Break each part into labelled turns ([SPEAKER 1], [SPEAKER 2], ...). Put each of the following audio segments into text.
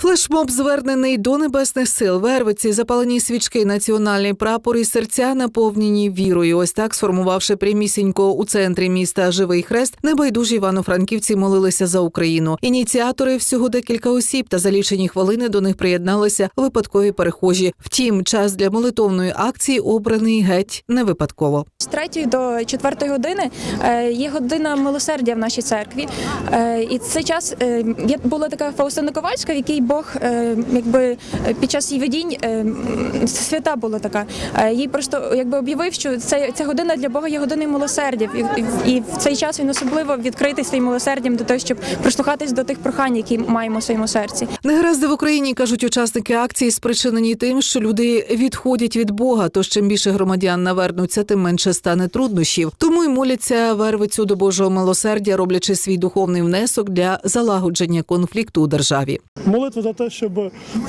[SPEAKER 1] Флешмоб звернений до небесних сил. Вервиці, запалені свічки, національний прапор і серця наповнені вірою. Ось так, сформувавши прямісінько у центрі міста Живий Хрест, небайдужі івано-франківці молилися за Україну. Ініціатори всього декілька осіб та за лічені хвилини до них приєдналися випадкові перехожі. Втім, час для молитовної акції обраний геть не випадково.
[SPEAKER 2] З 3 до 4 години е, є година милосердя в нашій церкві. Е, І цей час е, була така Фаустина Ковальська, в якій Бог е, якби е, під час її видінь е, свята була така. Їй просто якби об'явив, що це ця година для Бога є годиною милосердя. І, і, і в цей час він особливо відкритий своїм милосердям до того, щоб прислухатись до тих прохань, які маємо в своєму серці.
[SPEAKER 1] Негаразди в Україні кажуть учасники акції, спричинені тим, що люди відходять від Бога. Тож чим більше громадян навернуться, тим менше стане труднощів. Тому й моляться вервицю до Божого милосердя, роблячи свій духовний внесок для залагодження конфлікту у державі.
[SPEAKER 3] Молитва за те, щоб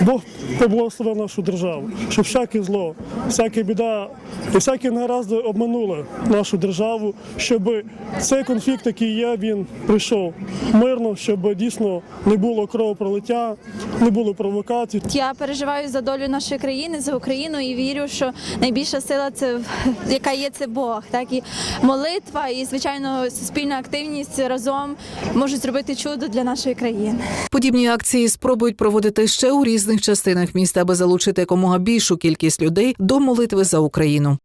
[SPEAKER 3] Бог поблагословив нашу державу, щоб всяке зло, всяка біда і всякі негаразди обманули нашу державу, щоб цей конфлікт, який є, він прийшов мирно, щоб дійсно не було кровопролиття, не було провокацій.
[SPEAKER 4] Я переживаю за долю нашої країни, за Україну і вірю, що найбільша сила це в- яка є це Бог. Так і молитва, і звичайно суспільна активність разом можуть зробити чудо для нашої країни.
[SPEAKER 1] Подібні акції спробують проводити ще у різних частинах міста, аби залучити якомога більшу кількість людей до молитви за Україну.